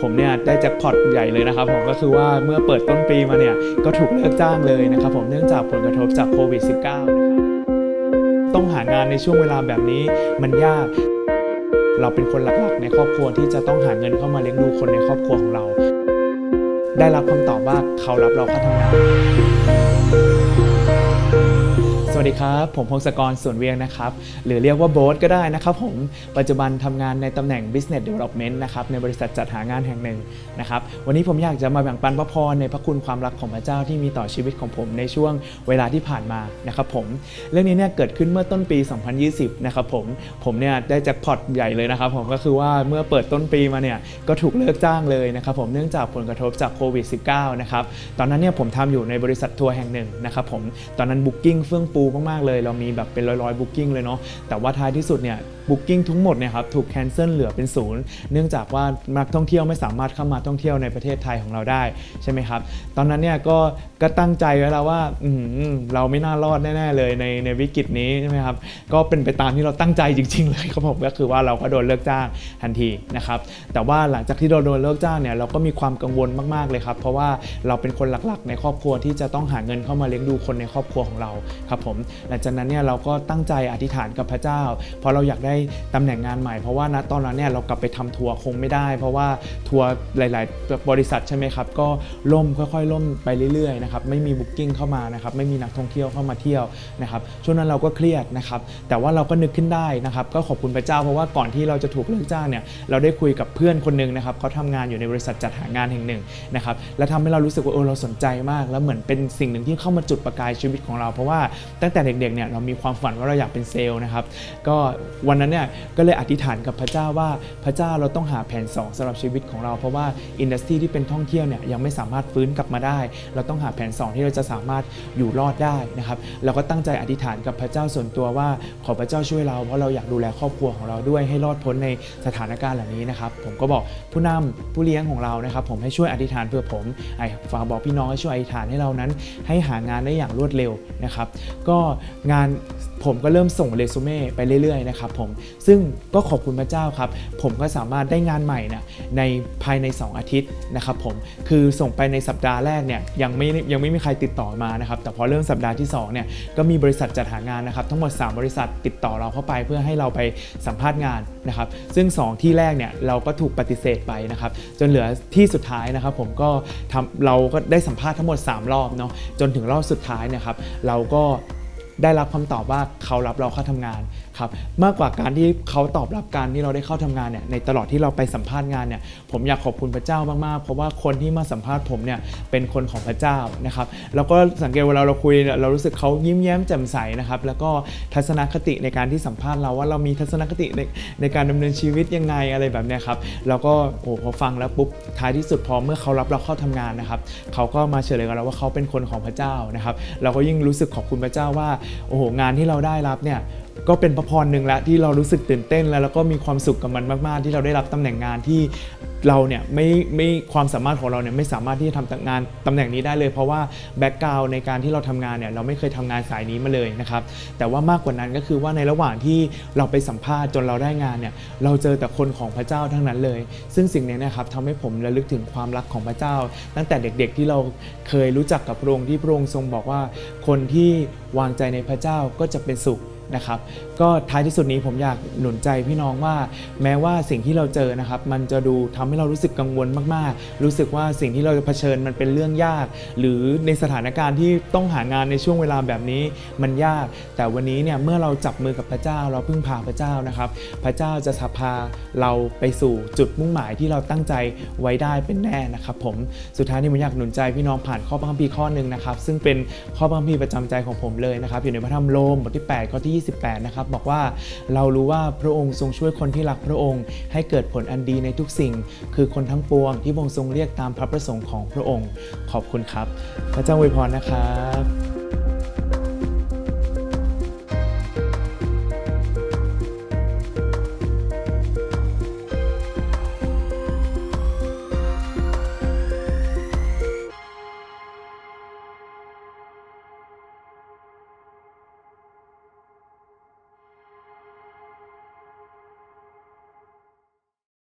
ผมเนี่ยได้แจ็คพอตใหญ่เลยนะครับผมก็คือว่าเมื่อเปิดต้นปีมาเนี่ยก็ถูกเลิกจ้างเลยนะครับผมเนื่องจากผลกระทบจากโควิด -19 นะครับต้องหางานในช่วงเวลาแบบนี้มันยาก เราเป็นคนหลักๆ ในครอบครัวที่จะต้องหาเงินเข้ามาเลี้ยงดูคนในครอบครัวของเรา ได้รับคำตอบว่าเขารับเราเข้าทำงาน ดีครับ ผมพงศกรส่วนเวียงนะครับ หรือเรียกว่าโบ๊ทก็ได้นะครับผมปัจจุบันทำงานในตำแหน่ง Business Development นะครับในบริษัทจัดหางานแห่งหนึ่งนะครับวันนี้ผมอยากจะมาแบ่งปันพระพรในพระคุณความรักของพระเจ้าที่มีต่อชีวิตของผมในช่วงเวลาที่ผ่านมานะครับผมเรื่องนี้เนี่ยเกิดขึ้นเมื่อต้นปี 2020 นะครับผมผมเนี่ยได้แจ็คพอตใหญ่เลยนะครับผมก็คือว่าเมื่อเปิดต้นปีมาเนี่ยก็ถูกเลิกจ้างเลยนะครับผมเนื่องจากผลกระทบจากโควิด -19 นะครับตอนนั้นเนี่ยผมทำอยู่ในบริษัททัวร์แห่งหนึ่งนะครับผมตอนนั้นบุ๊กิ้งเฟื่องฟูมากๆเลย เรามีแบบเป็นร้อยๆบุ๊กิ้งเลยเนาะแต่ว่าท้ายที่สุดเนี่ยบุ๊กิ้งทั้งหมดเนี่ยครับถูกแคนเซิลเหลือเป็นศูนย์เนื่องจากว่านักท่องเที่ยวไม่สามารถเข้ามาท่องเที่ยวในประเทศไทยของเราได้ใช่ไหมครับตอนนั้นเนี่ยก็ก็ตั้งใจไว้แล้วว่าเราไม่น่ารอดแน่ๆเลยในในวิกฤตนี้ใช่ไหมครับก็เป็นไปตามที่เราตั้งใจจริง ๆ เลยครับผมก็คือว่าเราก็โดนเลิกจ้างทันทีนะครับแต่ว่าหลังจากที่เราโดนเลิกจ้างเนี่ยเราก็มีความกังวลมากๆเลยครับเพราะว่าเราเป็นคนหลักๆ ในครอบครัวที่จะต้องหาเงินเข้ามาเลี้ยงดูคนในครอบครัวของเราครับผมหลังจากนั้นเนี่ยเราก็ตั้งใจอธิษฐานกับพระเจ้า เพราะเราอยากได้ตำแหน่งงานใหม่ เพราะว่าณตอนนั้นเนี่ยเรากลับไปทำทัวร์คงไม่ได้ เพราะว่าทัวร์หลาย ๆ บริษัทใช่ไหมครับก็ล่มค่อย ๆ ล่มไปเรื่อย ๆ นะครับ ไม่มีบุ๊กิ้งเข้ามานะครับไม่มีนักท่องเที่ยวเข้ามาเที่ยวนะครับช่วงนั้นเราก็เครียดนะครับแต่ว่าเราก็นึกขึ้นได้นะครับก็ขอบคุณพระเจ้าเพราะว่าก่อนที่เราจะถูกเลิกจ้างเนี่ยเราได้คุยกับเพื่อนคนหนึ่งนะครับเขาทำงานอยู่ในบริษัทจัดหางานแห่งหนึ่งนะครับและทำให้เรารู้สึกว่าเออเราสนใจมาก แล้วเหมือนเป็นสิ่งหนึ่งที่เข้ามาจุดประกายชีวิตของเราเพราะว่าตั้งแต่เด็กๆเนี่ยเรามีความฝันว่าเราอยากเป็นเซลล์นะครับ ก็วันนั้นเนี่ยก็เลยอธิษฐานกับพระเจ้าว่าพระเจ้าเราต้องหาแผนสองสำหรับชีวิตของเราเพราะว่าอินดัสทรีที่เป็นท่องเที่ยวเนี่ยยังไม่สามารถฟื้นกลับมาได้ เราต้องหาแผนสองที่เราจะสามารถอยู่รอดได้นะครับเราก็ตั้งใจอธิษฐานกับพระเจ้าส่วนตัวว่าขอพระเจ้าช่วยเราเพราะเราอยากดูแลครอบครัวของเราด้วยให้รอดพ้นในสถานการณ์เหล่านี้นะครับ ผมก็บอกผู้นำผู้เลี้ยงของเรานะครับ ผมให้ช่วยอธิษฐานเพื่อผมไอ้ฝากบอกพี่น้องให้ช่วยอธิษฐานให้เรานั้น ให้หางานได้อย่างรวดเร็วนะครับ ก็งานผมก็เริ่มส่งเรซูเม่ไปเรื่อยๆนะครับผมซึ่งก็ขอบคุณพระเจ้าครับ ผมก็สามารถได้งานใหม่นะในภายใน 2 อาทิตย์นะครับผมคือส่งไปในสัปดาห์แรกเนี่ยยังไม่ยังไม่มีใครติดต่อมานะครับแต่พอเริ่มสัปดาห์ที่2เนี่ยก็มีบริษัทจัดหางานนะครับทั้งหมด 3 บริษัทติดต่อเราเข้าไปเพื่อให้เราไปสัมภาษณ์งานนะครับซึ่ง 2 ที่แรกเนี่ยเราก็ถูกปฏิเสธไปนะครับจนเหลือที่สุดท้ายนะครับผมก็ทำเราก็ได้สัมภาษณ์ทั้งหมด 3 รอบเนาะจนถึงรอบสุดท้ายนะครับเราก็ ได้รับคำตอบว่าเขารับเราเข้าทำงาน ครับมากกว่าการที่เขาตอบรับการที่เราได้เข้าทำงานเนี่ยในตลอดที่เราไปสัมภาษณ์งานเนี่ยผมอยากขอบคุณพระเจ้ามากๆ เพราะว่าคนที่มาสัมภาษณ์ผมเนี่ยเป็นคนของพระเจ้านะครับแล้วก็สังเกตเวลาเราคุยเนี่ยเรารู้สึกเขายิ้มแย้มแจ่มใสนะครับแล้วก็ทัศนคติในการที่สัมภาษณ์เราว่าเรามีทัศนคติในในการดำเนินชีวิตยังไงอะไรแบบเนี้ยครับแล้วก็โอ้พอฟังแล้วปุ๊บท้ายที่สุดพอเมื่อเขารับเราเข้าทำงานนะครับเขาก็มาเฉลยกับเราว่าเขาเป็นคนของพระเจ้านะครับเราก็ยิ่งรู้สึกขอบคุณพระเจ้าว่าโอ้โหงานที่เราได้รับเนี่ย ก็เป็นพระพรหนึ่งแล้วที่เรารู้สึกตื่นเต้นแล้วแล้วก็มีความสุขกับมันมากๆ ที่เราได้รับตำแหน่งงานที่เราเนี่ยไม่ไม่ความสามารถของเราเนี่ยไม่สามารถที่จะทำงานตำแหน่งนี้ได้เลย เพราะว่าแบ็กกราวในการที่เราทำงานเนี่ยเราไม่เคยทำงานสายนี้มาเลยนะครับแต่ว่ามากกว่านั้นก็คือว่าในระหว่างที่เราไปสัมภาษณ์จนเราได้งานเนี่ยเราเจอแต่คนของพระเจ้าทั้งนั้นเลย ซึ่งสิ่งนี้นะครับทำให้ผมระลึกถึงความรักของพระเจ้า ตั้งแต่เด็กๆที่เราเคยรู้จักกับพระองค์ที่พระองค์ทรงบอกว่า คนที่วางใจในพระเจ้าก็จะเป็นสุข นะครับก็ท้ายที่สุดนี้ผมอยากหนุนใจพี่น้องว่า แม้ว่าสิ่งที่เราเจอนะครับ มันจะดูทำให้เรารู้สึกกังวลมากๆ รู้สึกว่าสิ่งที่เราจะเผชิญมันเป็นเรื่องยาก หรือในสถานการณ์ที่ต้องหางานในช่วงเวลาแบบนี้มันยาก แต่วันนี้เนี่ยเมื่อเราจับมือกับพระเจ้า เราพึ่งพาพระเจ้านะครับ พระเจ้าจะพาเราไปสู่จุดมุ่งหมายที่เราตั้งใจไว้ได้เป็นแน่นะครับ ผมสุดท้ายนี้ผมอยากหนุนใจพี่น้องผ่านข้อพระคัมภีร์ข้อหนึ่งนะครับซึ่งเป็นข้อพระคัมภีร์ประจำใจของผมเลยนะครับอยู่ในพระธรรมโรมบทที่ 8 ข้อที่ 28 นะครับ บอกว่าเรารู้ว่าพระองค์ทรงช่วยคนที่รักพระองค์ ให้เกิดผลอันดีในทุกสิ่ง คือคนทั้งปวงที่พระองค์ทรงเรียกตามพระประสงค์ของพระองค์ ขอบคุณครับ พระเจ้าอวยพรนะครับ